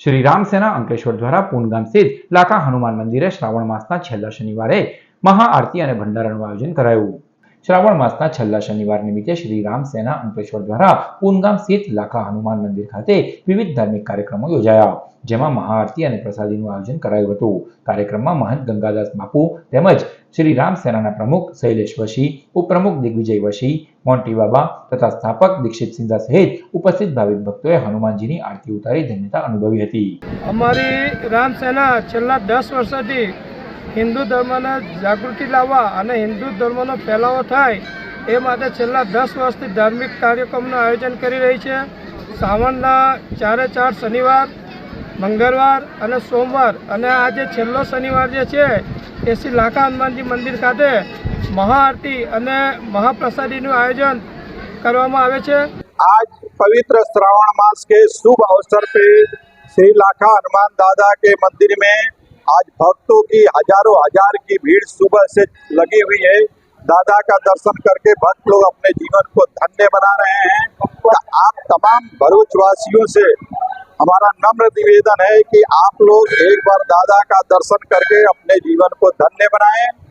શ્રી રામસેના અંકલેશ્વર દ્વારા પૂનગામ સ્થિત લાખા હનુમાન મંદિરે શ્રાવણ માસના છેલ્લા શનિવારે મહાઆરતી અને ભંડારાનું આયોજન કરાયું. શ્રાવણ માસના છેલ્લા શનિવાર નિમિત્તે શ્રી રામસેના અંકલેશ્વર દ્વારા પૂનગામ સ્થિત લાખા હનુમાન મંદિર ખાતે વિવિધ ધાર્મિક કાર્યક્રમો યોજાયા, જેમાં મહાઆરતી અને પ્રસાદીનું આયોજન કરાયું હતું. કાર્યક્રમમાં મહંત ગંગાદાસ બાપુ તેમજ શ્રી રામ સેનાના પ્રમુખ શૈલેષ વશી, ઉપપ્રમુખ દિગ્વિજય વશી, મોન્ટી બાબા તથા સ્થાપક દીક્ષિત સિંધા સહિત ઉપસ્થિત ભાવિક ભક્તોએ હનુમાનજીની આરતી ઉતારી ધન્યતા અનુભવી હતી. અમારી રામ સેના છેલ્લા દસ વર્ષથી હિન્દુ ધર્મને જાગૃતિ લાવવા અને હિન્દુ ધર્મનો ફેલાવો થાય એ માટે છેલ્લા દસ વર્ષથી ધાર્મિક કાર્યક્રમનું આયોજન કરી રહી છે. શ્રાવણના ચારે ચાર શનિવાર, મંગળવાર અને સોમવાર અને આજે છેલ્લો શનિવાર જે છે એ શ્રી લાખા હનુમાનજી મંદિર ખાતે મહાઆરતી અને મહાપ્રસાદીનું આયોજન કરવામાં આવે છે. આજ પવિત્ર શ્રાવણ માસ કે શુભ અવસર પે શ્રી લાખા હનુમાન દાદા કે મંદિર મેં आज भक्तों की हज़ारों हज़ार की भीड़ सुबह से लगी हुई है। दादा का दर्शन करके भक्त लोग अपने जीवन को धन्य बना रहे हैं। तो आप तमाम भरूच वासियों से हमारा नम्र निवेदन है कि आप लोग एक बार दादा का दर्शन करके अपने जीवन को धन्य बनाएँ।